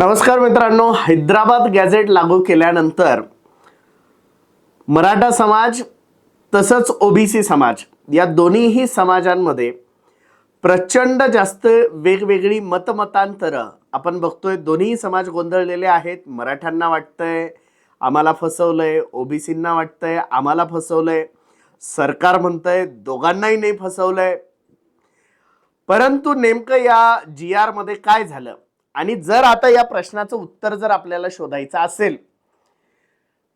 नमस्कार मित्रांनो हैदराबाद गॅझेट लागू केल्यानंतर मराठा समाज तसंच ओबीसी समाज या दोन्हीही समाजांमध्ये प्रचंड जास्त वेगवेगळी मतमतांतरं आपण बघतोय. दोन्ही समाज गोंधळलेले आहेत. मराठ्यांना वाटतंय आम्हाला फसवलंय ओबीसींना वाटतंय आम्हाला फसवलंय. सरकार म्हणतंय दोघांनाही नाही फसवलंय. परंतु नेमकं या जी आरमध्ये काय झालं? आणि जर आता या प्रश्नाचं उत्तर जर आपल्याला शोधायचं असेल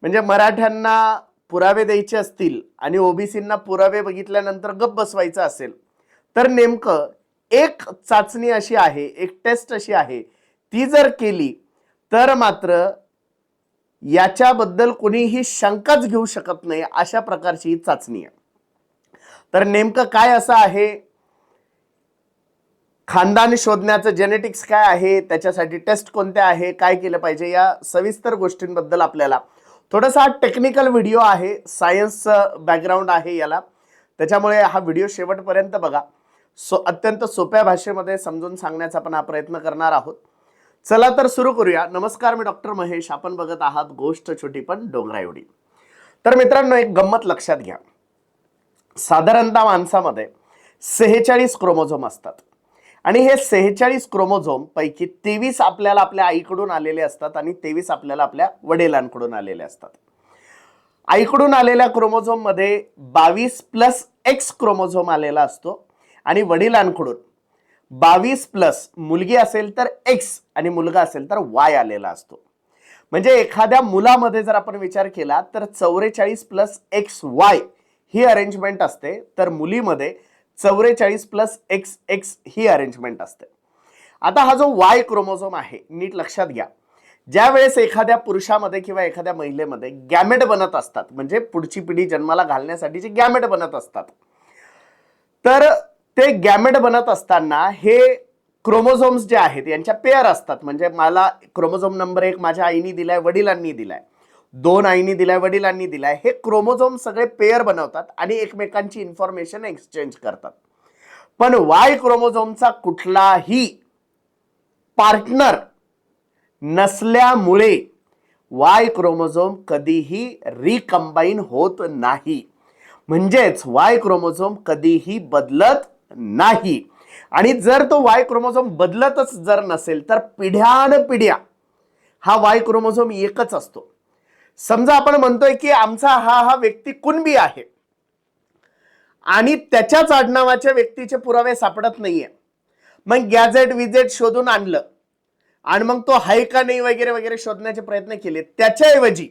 म्हणजे मराठ्यांना पुरावे द्यायचे असतील आणि ओबीसींना पुरावे बघितल्यानंतर गप बसवायचं असेल तर नेमकं एक चाचणी अशी आहे एक टेस्ट अशी आहे ती जर केली तर मात्र याच्याबद्दल कोणीही शंकाच घेऊ शकत नाही अशा प्रकारची ही चाचणी आहे. तर नेमकं काय असं आहे? खानदान शोधण्याचं जेनेटिक्स काय आहे? त्याच्यासाठी टेस्ट कोणत्या आहे? काय केलं पाहिजे? या सविस्तर गोष्टींबद्दल आपल्याला थोडासा हा टेक्निकल व्हिडिओ आहे सायन्सचं बॅकग्राऊंड आहे याला. त्याच्यामुळे हा व्हिडिओ शेवटपर्यंत बघा. सो अत्यंत सोप्या भाषेमध्ये समजून सांगण्याचा आपण हा प्रयत्न करणार आहोत. चला तर सुरू करूया. नमस्कार मी डॉक्टर महेश. आपण बघत आहात गोष्ट छोटी पण डोंगरा एवढी. तर मित्रांनो एक गंमत लक्षात घ्या. साधारणतः माणसामध्ये सेहेचाळीस क्रोमोझोम असतात. आणि हे सेहेचाळीस क्रोमोझोम पैकी तेवीस आपल्याला आपल्या आईकडून आलेले असतात आणि तेवीस आपल्याला आपल्या वडिलांकडून आलेले असतात. आईकडून आलेल्या क्रोमोझोममध्ये बावीस प्लस एक्स क्रोमोझोम आलेला असतो आणि वडिलांकडून बावीस प्लस मुलगी असेल तर एक्स आणि मुलगा असेल तर वाय आलेला असतो. म्हणजे एखाद्या मुलामध्ये जर आपण विचार केला तर चौवेचाळीस प्लस एक्स वाय ही अरेंजमेंट असते. तर मुलीमध्ये चौवेचाळीस प्लस एक्स एक्स ही अरेंजमेंट असते. आता हा जो वाय क्रोमोझोम आहे नीट लक्षात घ्या. ज्या वेळेस एखाद्या पुरुषामध्ये किंवा एखाद्या महिलेमध्ये गॅमेट बनत असतात म्हणजे पुढची पिढी जन्माला घालण्यासाठी जे गॅमेट बनत असतात तर ते गॅमेट बनत असताना हे क्रोमोझोम्स जे आहेत यांच्या पेअर असतात. म्हणजे मला क्रोमोझोम नंबर एक माझ्या आईनी दिलाय वडिलांनी दिलाय. दोन आईनी दिलाय वडिलांनी दिलाय. हे क्रोमोझोम सगळे पेअर बनवतात आणि एकमेकांची इन्फॉर्मेशन एक्सचेंज करतात. पण वाय क्रोमोझोमचा कुठलाही पार्टनर नसल्यामुळे वाय क्रोमोझोम कधीही रिकंबाईन होत नाही. म्हणजेच वाय क्रोमोझोम कधीही बदलत नाही. आणि जर तो वाय क्रोमोझोम बदलतच जर नसेल तर पिढ्यान पिढ्या हा वाय क्रोमोझोम एकच असतो. समजा आपण म्हणतोय की आमचा हा हा व्यक्ती कुणबी आहे. आणि त्याच्याच आडनावाच्या व्यक्तीचे पुरावे सापडत नाहीये. मग गॅझेट विजेट शोधून आणलं. आणि मग तो हाय का नाही वगैरे वगैरे शोधण्याचे प्रयत्न केले. त्याच्याऐवजी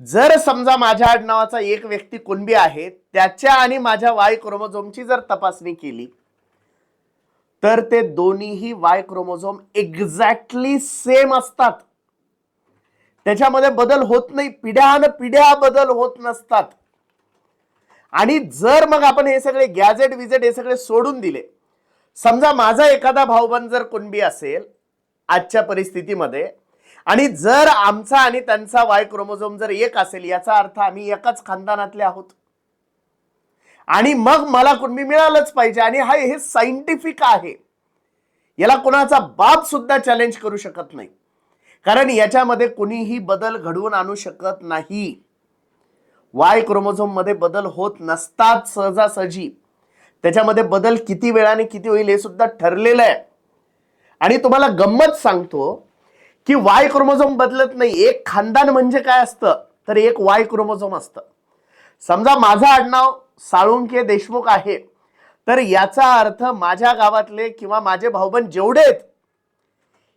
जर समजा माझ्या आडनावाचा एक व्यक्ती कुणबी आहे त्याच्या आणि माझ्या वाय क्रोमोझोमची जर तपासणी केली तर ते दोन्हीही वाय क्रोमोझोम एक्झॅक्टली सेम असतात. त्याच्यामध्ये बदल होत नाही. पिढ्यान पिढ्या बदल होत नसतात. आणि जर मग आपण हे सगळे गॅजेट विजेट हे सगळे सोडून दिले. समजा माझा एखादा भाऊबंद जर कुणबी असेल आजच्या परिस्थितीमध्ये आणि जर आमचा आणि त्यांचा वाय क्रोमोझोम जर एक असेल याचा अर्थ आम्ही एकाच खानदानातले आहोत. आणि मग मला कुणबी मिळालंच पाहिजे आणि हा हे सायंटिफिक आहे. याला कोणाचा बाप सुद्धा चॅलेंज करू शकत नाही. कारण याच्यामध्ये कोणीही बदल घडवून आणू शकत नाही. वाय क्रोमोझोममध्ये बदल होत नसतात सहजासहजी. त्याच्यामध्ये बदल किती वेळाने किती होईल हे सुद्धा ठरलेलं आहे. आणि तुम्हाला गंमत सांगतो की वाय क्रोमोझोम बदलत नाही. एक खानदान म्हणजे काय असतं? तर एक वाय क्रोमोझोम असतं. समजा माझं आडनाव साळुंके देशमुख आहे. तर याचा अर्थ माझ्या गावातले किंवा माझे भाऊबंद जेवढे आहेत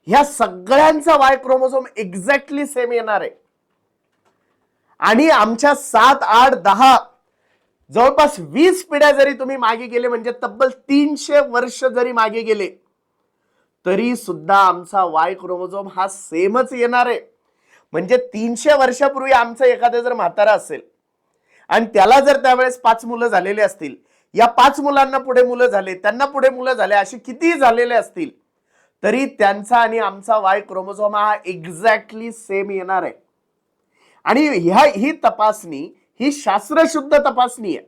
ह्या सगळ्यांचा वाय क्रोमोझोम एक्झॅक्टली सेम येणार आहे. आणि आमच्या सात आठ दहा जवळपास वीस पिढ्या जरी तुम्ही मागे गेले म्हणजे तब्बल तीनशे वर्ष जरी मागे गेले तरी सुद्धा आमचा वाय क्रोमोझोम हा सेमच येणार आहे. म्हणजे तीनशे वर्षापूर्वी आमचं एखादं जर म्हातारा असेल आणि त्याला जर त्यावेळेस पाच मुलं झालेले असतील या पाच मुलांना पुढे मुलं झाले त्यांना पुढे मुलं झाले असे कितीही झालेले असतील तरी त्यांचा आणि आमचा वाय क्रोमोझोम हा एक्झॅक्टली सेम येणार आहे. आणि ह्या ही तपासणी ही शास्त्रशुद्ध तपासणी आहे.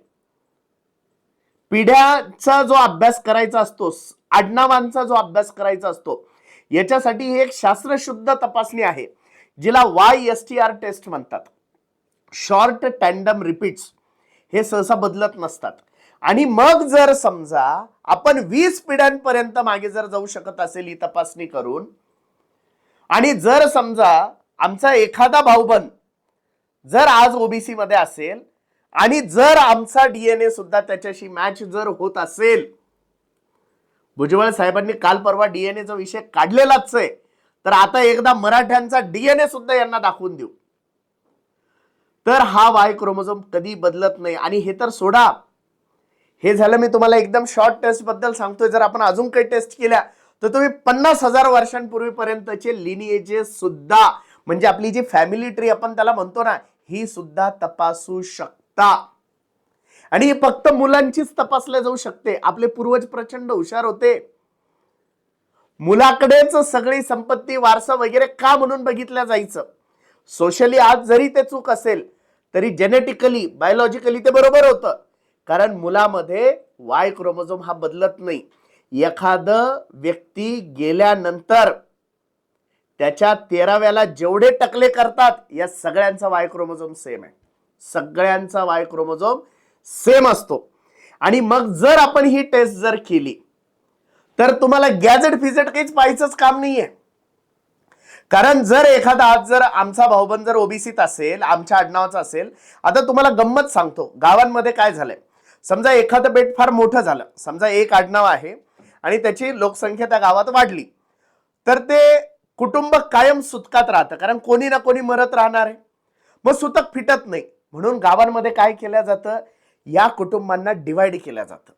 पिढ्याचा जो अभ्यास करायचा असतो आडनावांचा जो अभ्यास करायचा असतो याच्यासाठी ही एक शास्त्रशुद्ध तपासणी आहे जिला Y S T R test म्हणतात. शॉर्ट टँडम रिपीट्स हे सहसा बदलत नसतात. आणि मग जर समजा आपण वीस पिढ्यांपर्यंत मागे जर जाऊ शकत असेल ही तपासणी करून आणि जर समजा आमचा एखादा भाऊबंद जर आज ओबीसी मध्ये असेल आणि जर आमचा डीएनए सुद्धा त्याच्याशी मॅच जर होत असेल भुजबळ साहेबांनी काल परवा डीएनएचा विषय काढलेलाच आहे तर आता एकदा मराठ्यांचा डीएनए सुद्धा यांना दाखवून देऊ. तर हा वाय क्रोमोझोम कधी बदलत नाही. आणि हे तर सोडा. हे झालं मी तुम्हाला एकदम शॉर्ट टेस्टबद्दल सांगतोय. जर आपण अजून काही टेस्ट केल्या तर तुम्ही पन्नास हजार वर्षांपूर्वीपर्यंतचे लिनिएजेस सुद्धा म्हणजे आपली जी फॅमिली ट्री आपण त्याला म्हणतो ना ही सुद्धा तपासू शकता. आणि हे फक्त मुलांचीच तपासल्या जाऊ शकते. आपले पूर्वज प्रचंड हुशार होते. मुलाकडेच सगळी संपत्ती वारसा वगैरे का म्हणून बघितल्या जायचं? सोशली आज जरी ते चूक असेल तरी जेनेटिकली बायोलॉजिकली ते बरोबर होतं. कारण मुलामध्ये वाय क्रोमोझोम हा बदलत नाही. एखादं व्यक्ती गेल्यानंतर त्याच्या तेराव्याला जेवढे टकले करतात या सगळ्यांचा वाय क्रोमोझोम सेम आहे. सगळ्यांचा वाय क्रोमोझोम सेम असतो. आणि मग जर आपण ही टेस्ट जर केली तर तुम्हाला गॅजेट फिजेट काहीच पाहायचंच काम नाहीये. कारण जर एखादा आज जर आमचा भाऊबंद जर ओबीसीत असेल आमच्या आडनावाचा असेल आता तुम्हाला गंमत सांगतो. गावांमध्ये काय झालंय? समजा एखादं बेट फार मोठं झालं समजा एक आडनाव आहे आणि त्याची लोकसंख्या त्या गावात वाढली तर ते कुटुंब कायम सुतकात राहतं कारण कोणी ना कोणी मरत राहणार आहे. मग सुतक फिटत नाही. म्हणून गावांमध्ये काय केलं जातं? या कुटुंबांना डिवाइड केलं जातं.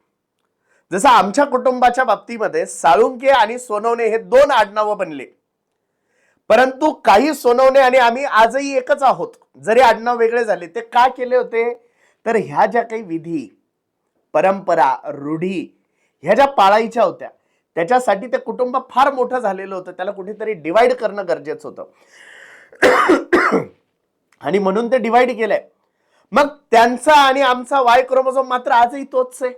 जसं आमच्या कुटुंबाच्या बाबतीमध्ये साळुंके आणि सोनवणे हे दोन आडनावं बनले. परंतु काही सोनवणे आणि आम्ही आजही एकच आहोत. जरी आडनाव वेगळे झाले ते का केले होते? तर ह्या ज्या काही विधी परंपरा रूढी ह्या ज्या पाळायच्या होत्या त्याच्यासाठी ते कुटुंब फार मोठं झालेलं होतं. त्याला कुठेतरी डिवाइड करणं गरजेचं होतं. आणि म्हणून ते डिवाइड केलंय. मग त्यांचा आणि आमचा वाय क्रोमोझोम मात्र आजही तोच आहे.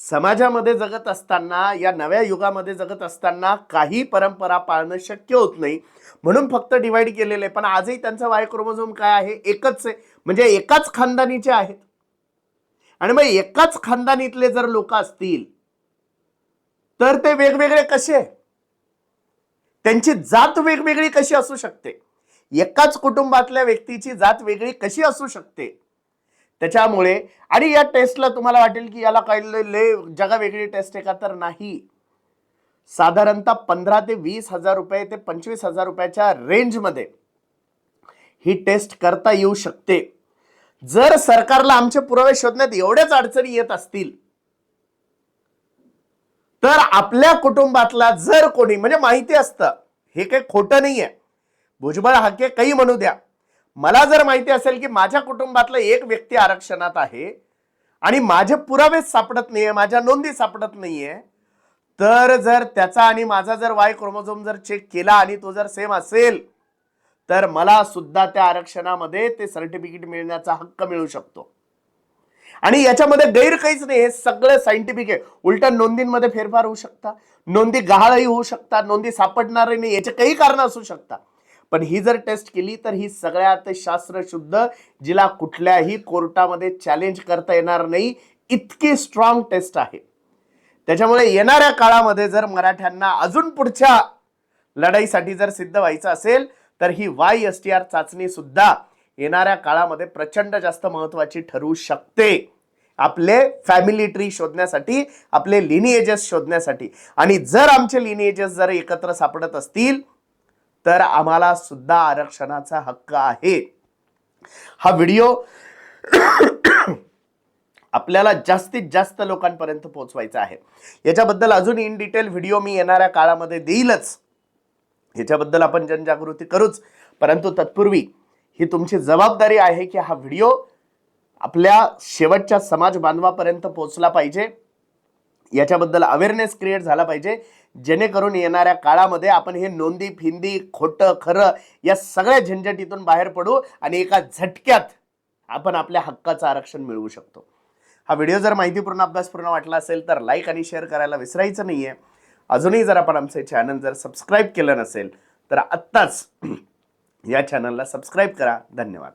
समाजामध्ये जगत असताना या नव्या युगामध्ये जगत असताना काही परंपरा पाळणं शक्य होत नाही. म्हणून फक्त डिवाइड केलेलं आहे. पण आजही त्यांचा वाय क्रोमोझोम काय आहे? एकच आहे. म्हणजे एकाच खानदानीचे आहेत. आणि मग एकाच खानदानीतले जर लोक असतील तर ते वेगवेगळे कसे? त्यांची जात वेगवेगळी कशी असू शकते? एकाच कुटुंबातल्या व्यक्तीची जात वेगळी कशी असू शकते? त्याच्यामुळे आणि या टेस्टला तुम्हाला वाटेल की याला काही लय- लय जगा वेगळी टेस्ट आहे का? तर नाही. साधारणतः पंधरा ते वीस हजार रुपये ते पंचवीस हजार रुपयाच्या रेंजमध्ये ही टेस्ट करता येऊ शकते. जर सरकारला आमचे पुरावे शोधण्यात एवढ्याच अडचणी येत असतील तर आपल्या कुटुंबातला जर कोणी म्हणजे माहिती असतं हे काही खोटं नाहीये. भुजबळ हाके काही म्हणू द्या. मला जर माहिती असेल की माझ्या कुटुंबातला एक व्यक्ती आरक्षणात आहे आणि माझे पुरावेच सापडत नाहीये माझ्या नोंदी सापडत नाहीये तर जर त्याचा आणि माझा जर वाय क्रोमोझोम जर चेक केला आणि तो जर सेम असेल तर मला सुद्धा त्या आरक्षणामध्ये ते सर्टिफिकेट मिळण्याचा हक्क मिळू शकतो. आणि याच्यामध्ये गैर काहीच नाही हे सगळं सायंटिफिक आहे. उलट नोंदींमध्ये फेरफार होऊ शकता नोंदी गहाळही होऊ शकतात नोंदी सापडणार नाही याचे काही कारण असू शकतात. पण ही जर टेस्ट केली तर ही सगळ्यात शास्त्रशुद्ध जिला कुठल्याही कोर्टामध्ये चॅलेंज करता येणार नाही इतकी स्ट्रॉंग टेस्ट आहे. त्याच्यामुळे येणाऱ्या काळामध्ये जर मराठ्यांना अजून पुढच्या लढाईसाठी जर सिद्ध व्हायचं असेल तर ही वाय एस टी आर चाचणी सुद्धा येणाऱ्या काळामध्ये प्रचंड जास्त महत्वाची ठरू शकते. आपले फॅमिली ट्री शोधण्यासाठी आपले लिनिएजेस शोधण्यासाठी. आणि जर आमचे लिनिएजेस जर एकत्र सापडत असतील तर आम्हाला सुद्धा आरक्षणाचा हक्क आहे. हा व्हिडिओ आपल्याला जास्तीत जास्त लोकांपर्यंत पोहोचवायचा आहे. याच्याबद्दल अजून इन डिटेल व्हिडिओ मी येणाऱ्या काळामध्ये देईलच. ह्याच्याबद्दल आपण जनजागृती करूच. परंतु तत्पूर्वी ही तुमची जबाबदारी आहे की हा व्हिडिओ आपल्या शेवटच्या समाज बांधवापर्यंत पोहोचला पाहिजे. याच्याबद्दल अवेअरनेस क्रिएट झाला पाहिजे. जेणेकरून येणाऱ्या काळामध्ये आपण हे नोंदी फिंदी खोटं खरं या सगळ्या झंझटीतून बाहेर पडू आणि एका झटक्यात आपण आपल्या हक्काचं आरक्षण मिळवू शकतो. हा व्हिडिओ जर माहितीपूर्ण अभ्यासपूर्ण वाटला असेल तर लाईक आणि शेअर करायला विसरायचं नाही आहे अजूनही जर आपण आमचे चॅनल जर सबस्क्राईब केलं नसेल तर आत्ताच या चॅनलला सबस्क्राईब करा. धन्यवाद.